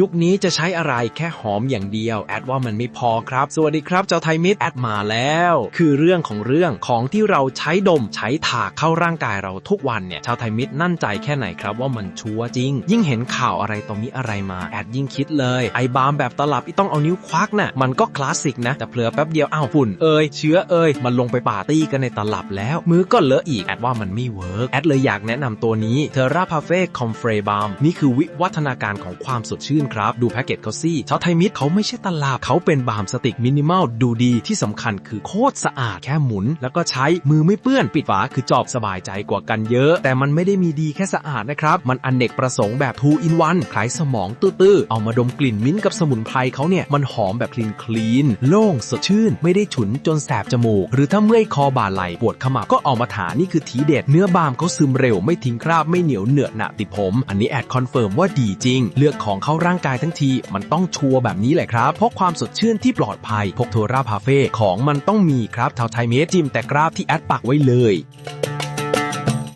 ยุคนี้จะใช้อะไรแค่หอมอย่างเดียว แอดว่ามันไม่พอครับ สวัสดีครับเจ้าไทยมิตรแอดมาแล้ว คือเรื่องของเรื่องของที่เราใช้ดมใช้ถากเข้าร่างกายเราทุกวันเนี่ยชาวไทยมิตรนั่นใจแค่ไหนครับว่ามันชัวร์จริง ยิ่งเห็นข่าวอะไรต่อมีอะไรมา แอดยิ่งคิดเลย ไอบาล์มแบบตลับที่ต้องเอานิ้วควักน่ะมันก็คลาสสิกนะ แต่เผลอแป๊บเดียวอ้าวฝุ่นเอยเชื้อเอยมันลงไปปาร์ตี้กันในตลับแล้ว มือก็เลอะอีกแอดว่ามันไม่เวิร์กแอดเลยอยากแนะนำตัวนี้เทอร่าพาเฟ่คอมเฟรบาล์มนี่คือวิวัฒนาการของความสดชื่นครับ ดูแพ็กเกจเขาสิชาวไทยมิตรเขาไม่ใช่ตลับเขาเป็นบาล์มสติกมินิมอลดูดีที่สำคัญคือโคตรสะอาดแค่หมุน แล้วก็ใช้มือไม่เปื้อนปิดฝาคือจอบสบายใจกว่ากันเยอะ แต่มันไม่ได้มีดีแค่สะอาดนะครับ มันอนเนกประสงค์แบบ2 in 1คลายสมองตื้อๆเอามาดมกลิ่นมิ้นกับสมุนไพรเขาเนี่ยมันหอมแบบคลีนคลีนโล่งสดชื่น ไม่ได้ฉุนจนแสบจมูก หรือถ้าเมื่อยคอบ่าไหลปวดขมับก็เอามาทานี่คือทีเด็ดเนื้อบาล์มเขาซึมเร็วไม่ทิ้งคราบไม่เหนียวเหนอะหนะติดผม อันนี้แอดคอนเฟิร์มว่าดีจริง เลือกของเข้าร่างางกายทั้งทีมันต้องชัวร์แบบนี้แหละครับ เพราะความสดชื่นที่ปลอดภัยพกโทราพาเฟ่ของมันต้องมีครับชาวไทยเมสจิมแต่กราฟที่แอดปักไว้เลย